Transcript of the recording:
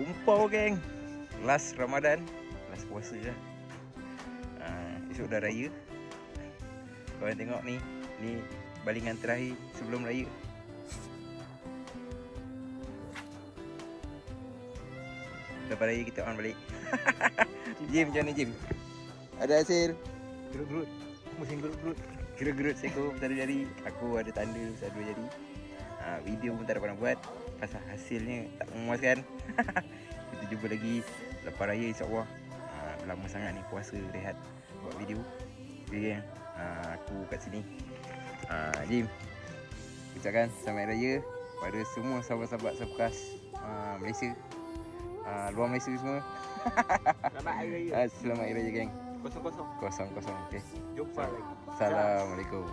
Kumpau geng. Last Ramadan. Last puasa lah uh, Esok dah raya. Korang tengok ni. Ni balingan terakhir sebelum raya. Lepas raya kita on balik. Jim macam mana Jim? Ada hasil. Gerut-gerut. Musim gerut-gerut. Gerut-gerut seko besar dua jari Aku ada tanda besar dua jari ha, Video pun tak ada pernah buat. Pasal hasilnya tak memuaskan. Kita jumpa lagi Lepas raya insyaAllah. Ha, Lama sangat ni puasa rehat Buat video. Okay kan ha, Aku kat sini. Ha, Jim Ucapkan selamat raya Pada semua sahabat-sahabat sebekas ha, Malaysia. Ha, Luar Malaysia semua. Selamat Hari Raya. Selamat Hari Raya geng. Kosong-kosong. Kosong-kosong okay. Jumpa lagi. Assalamualaikum